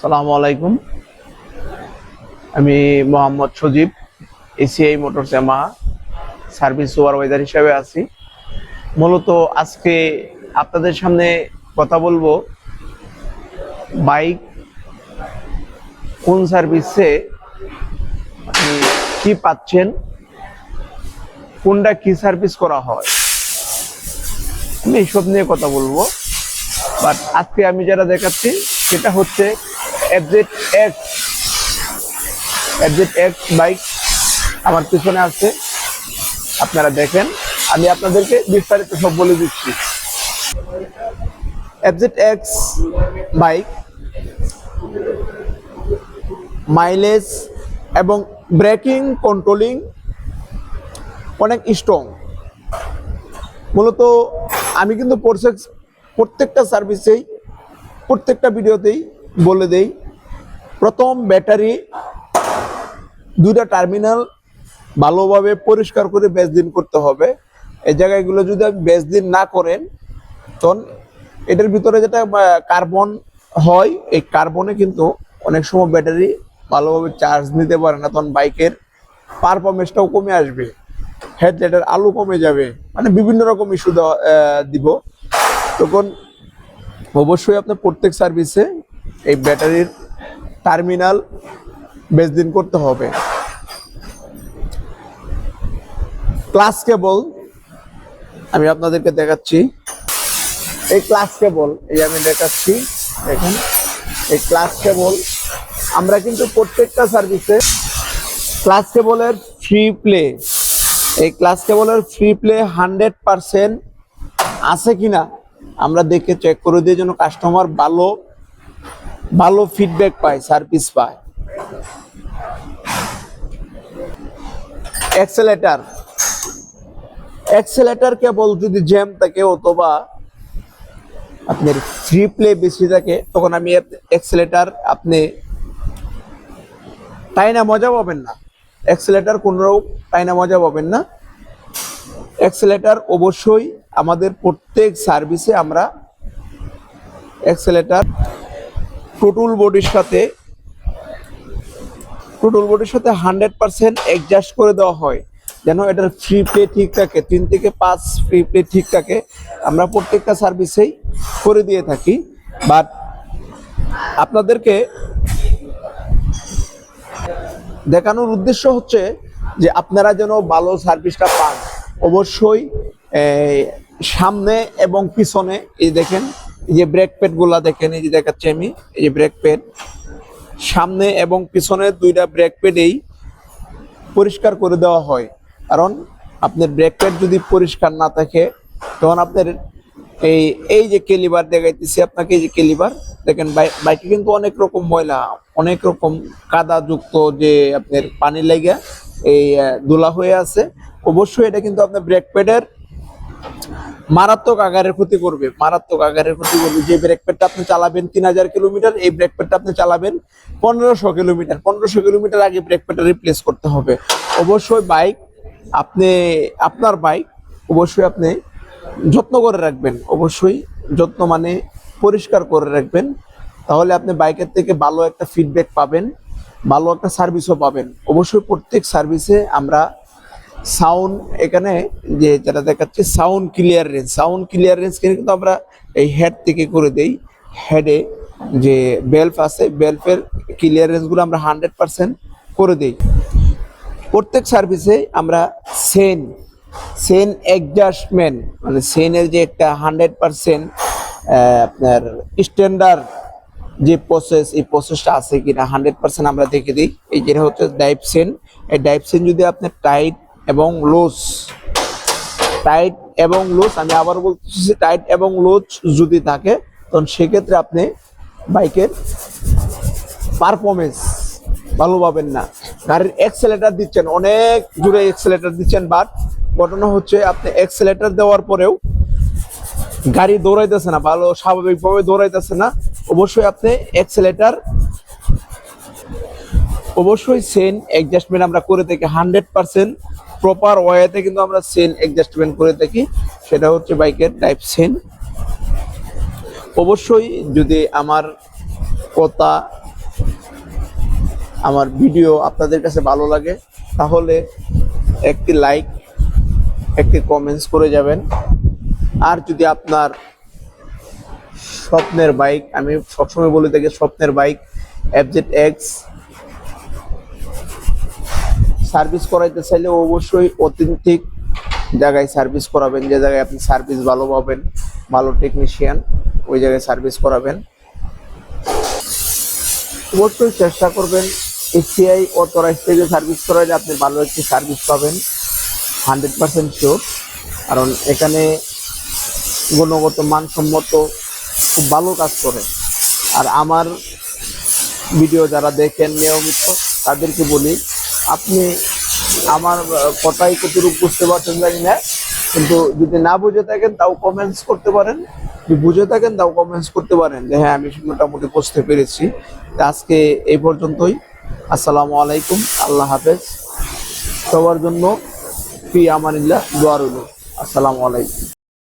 সালামু আলাইকুম। আমি Mohammad Sajib ACI motors Yamaha service supervisor হিসেবে আছি। মূলত আজকে আপনাদের সামনে কথা বলব, বাইক কোন সার্ভিসে কি পাচ্ছেন, কোনটা কি সার্ভিস করা হয়, আমি এইসব নিয়ে কথা বলব। বাট আজকে আমি যারা দেখাচ্ছি, সেটা হচ্ছে FZ X FZ X bike আমার পিছনে আছে। আপনারা দেখেন, আমি আপনাদেরকে বিস্তারিত সব বলে দিচ্ছি। এফজেড এক্স বাইক মাইলেজ এবং ব্রেকিং কন্ট্রোলিং অনেক স্ট্রং মূলত আমি কিন্তু প্রত্যেকটা সার্ভিসেই প্রত্যেকটা ভিডিওতেই বলে দেই, প্রথম ব্যাটারি দুইটা টার্মিনাল ভালোভাবে পরিষ্কার করে বেশ দিন করতে হবে। এই জায়গাগুলো যদি আপনি বেশ দিন না করেন, তখন এটার ভিতরে যেটা কার্বন হয়, এই কার্বনে কিন্তু অনেক সময় ব্যাটারি ভালোভাবে চার্জ নিতে পারে না, তখন বাইকের পারফরমেন্সটাও কমে আসবে, হেডলাইটের আলো কমে যাবে মানে বিভিন্ন রকম ইস্যু দিব। তখন অবশ্যই আপনার প্রত্যেক সার্ভিসে এই ব্যাটারির টার্মিনাল বেশ দিন করতে হবে। ক্লাস কেবল, আমি আপনাদেরকে দেখাচ্ছি। এই ক্লাস কেবল, এই আমি দেখাচ্ছি, দেখুন। এই ক্লাস কেবল, আমরা কিন্তু প্রত্যেকটা সার্ভিসে ক্লাস কেবলের ফ্রি প্লে এই ক্লাস কেবলের ফ্রি প্লে হান্ড্রেড পারসেন্ট আছে কিনা, আমরা দেখে চেক করে দিয়ে যেন কাস্টমার ভালো ভালো ফিডব্যাক পায় সার্ভিস পায়। অ্যাক্সেলেটার অ্যাক্সেলেটার কেবল যদি জ্যাম থাকে অথবা আপনার ফ্রি প্লে বেশি থাকে, তখন আমি অ্যাক্সেলেটার আপনি তাই না মজা পাবেন না? অ্যাক্সেলেটার কোনো তাই না মজা পাবেন না? অ্যাক্সেলেটার অবশ্যই আমাদের প্রত্যেক সার্ভিসে আমরা অ্যাক্সেলেটার টোটুল বডির সাথে টোটুল বডির সাথে হান্ড্রেড পার্সেন্ট অ্যাডজাস্ট করে দেওয়া হয়। যেন এটার ফ্রি প্লে ঠিক থাকে, তিন থেকে পাঁচ ফ্রি প্লে ঠিক থাকে। আমরা প্রত্যেকটা সার্ভিসেই করে দিয়ে থাকি। বাট আপনাদেরকে দেখানোর উদ্দেশ্য হচ্ছে যে আপনারা যেন ভালো সার্ভিসটা পান। অবশ্যই সামনে এবং পিছনে, এই দেখেন এই যে ব্রেক প্যাডগুলা দেখেন, এই যে দেখাচ্ছি আমি, এই যে ব্রেক প্যাড সামনে এবং পিছনে দুইটা ব্রেক প্যাডেই পরিষ্কার করে দেওয়া হয়। কারণ আপনার ব্রেক প্যাড যদি পরিষ্কার না থাকে, তখন আপনার এই এই যে কেলিবার দেখাইতেছি আপনাকে, এই যে কেলিবার দেখেন বাই- বাইকে কিন্তু অনেক রকম ময়লা, অনেক রকম কাদা যুক্ত যে আপনার পানি লেগে এই ধুলা হয়ে আছে। অবশ্যই এটা কিন্তু আপনার ব্রেক প্যাডের মারাত্মক আকারের ক্ষতি করবে, মারাত্মক আকারের ক্ষতি করবে। যে ব্রেক প্যাডটা আপনি চালাবেন তিন হাজার কিলোমিটার এই ব্রেক প্যাডটা আপনি চালাবেন পনেরোশো কিলোমিটার পনেরোশো কিলোমিটার আগে ব্রেক প্যাডটা রিপ্লেস করতে হবে। অবশ্যই বাইক আপনি, আপনার বাইক অবশ্যই আপনি যত্ন করে রাখবেন। অবশ্যই যত্ন মানে পরিষ্কার করে রাখবেন। তাহলে আপনি বাইকের থেকে ভালো একটা ফিডব্যাক পাবেন, ভালো একটা সার্ভিসও পাবেন। অবশ্যই প্রত্যেক সার্ভিসে আমরা সাউন্ড এখানে যে যেটা দেখাচ্ছে sound clear clearance sound clear clearance কিন্তু আমরা এই হেড থেকে করে দেই। হেডে যে বেলফ আছে বেলফের ক্লিয়ারেন্সগুলো আমরা হান্ড্রেড পার্সেন্ট করে দেই। প্রত্যেক সার্ভিসে আমরা সেন সেন অ্যাডজাস্টমেন্ট মানে সেনের যে একটা হান্ড্রেড পার্সেন্ট আপনার স্ট্যান্ডার্ড যে প্রসেস এই প্রসেসটা আছে কিনা হান্ড্রেড পার্সেন্ট আমরা দেখে দিই। এই যেটা হচ্ছে ডাইভ সেন এই ডাইভ সেন যদি আপনার টাইট এবং লুজ। টাইট এবং লুজ, আমি আবার বলতেছি, টাইট এবং লুজ যদি থাকে, তখন সেক্ষেত্রে আপনি বাইকের পারফরমেন্স ভালো পাবেন না। গাড়ির এক্সেলেটার দিচ্ছেন, অনেক জুড়ে এক্সেলেটার দিচ্ছেন বাট ঘটনা হচ্ছে আপনি এক্সেলেটার দেওয়ার পরেও গাড়ি দৌড়াইতেছে না, ভালো স্বাভাবিকভাবে দৌড়াইতেছে না। অবশ্যই আপনি এক্সেলেটার অবশ্যই সেন অ্যাডজাস্টমেন্ট আমরা করে থাকি হান্ড্রেড পার্সেন্ট প্রপার ওয়েতে কিন্তু আমরা সেন অ্যাডজাস্টমেন্ট করে থাকি। সেটা হচ্ছে বাইকের টাইপ সেন অবশ্যই যদি আমার কথা, আমার ভিডিও আপনাদের কাছে ভালো লাগে, তাহলে একটি লাইক একটি কমেন্টস করে যাবেন। আর যদি আপনার স্বপ্নের বাইক আমি সবসময় বলে থাকি স্বপ্নের বাইক এফজেড এক্স সার্ভিস করাইতে চাইলে অবশ্যই অথেন্টিক জায়গায় সার্ভিস করাবেন। যে জায়গায় আপনি সার্ভিস ভালো পাবেন, ভালো টেকনিশিয়ান ওই জায়গায় সার্ভিস করাবেন। অবশ্যই চেষ্টা করবেন এসিআই অথরাইজ থেকে সার্ভিস করাইলে আপনি ভালো একটি সার্ভিস পাবেন হান্ড্রেড পার্সেন্ট শিওর কারণ এখানে গুণগত মানসম্মত খুব ভালো কাজ করে। আর আমার ভিডিও যারা দেখেন নিয়মিত, তাদেরকে বলি আপনি আমার কথাই কতটুকু বুঝতে পারছেন জানি না, কিন্তু যদি না বুঝে থাকেন তাও কমেন্টস করতে পারেন। যদি বুঝে থাকেন তাও কমেন্টস করতে পারেন যে হ্যাঁ আমি মোটামুটি বুঝতে পেরেছি। আজকে এই পর্যন্তই। আসসালামু আলাইকুম, আল্লাহ হাফেজ। সবার জন্য ফি আমানিল্লাহ, দোয়া আসসালামু আলাইকুম।